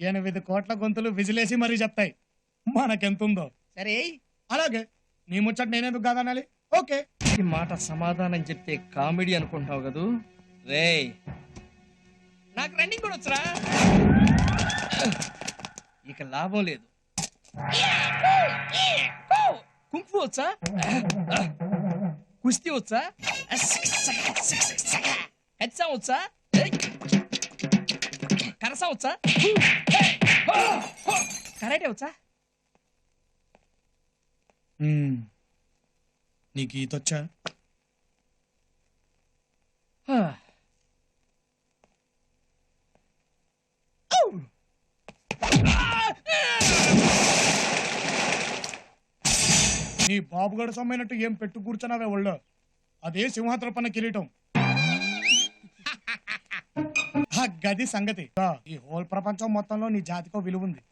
ఎనిమిది కోట్ల గొంతులు విజిలేసి మరీ చెప్తాయి మనకెంతుందో సరే అలాగే నీ ముచ్చట నేనెందుకు కాదనాలి ఓకే ఈ మాట సమాధానం చెప్తే కామెడీ అనుకుంటావు కదూ రేయ్ నాకు రన్నింగ్ కూడా వచ్చరా ఇక లాభం లేదు కుంఫు వచ్చా కుస్తీ వచ్చా వచ్చా కరసా వచ్చా కరాటే వచ్చా. నీకు ఈతొచ్చా నీ బాబుగడ సొమ్మైనట్టు ఏం పెట్టు కూర్చున్నావే ఒళ్ళో అదే సింహాద్ర పన్న కిరీటం గది సంగతి. ఈ హోల్ ప్రపంచం మొత్తంలో నీ జాతికో విలువ ఉంది.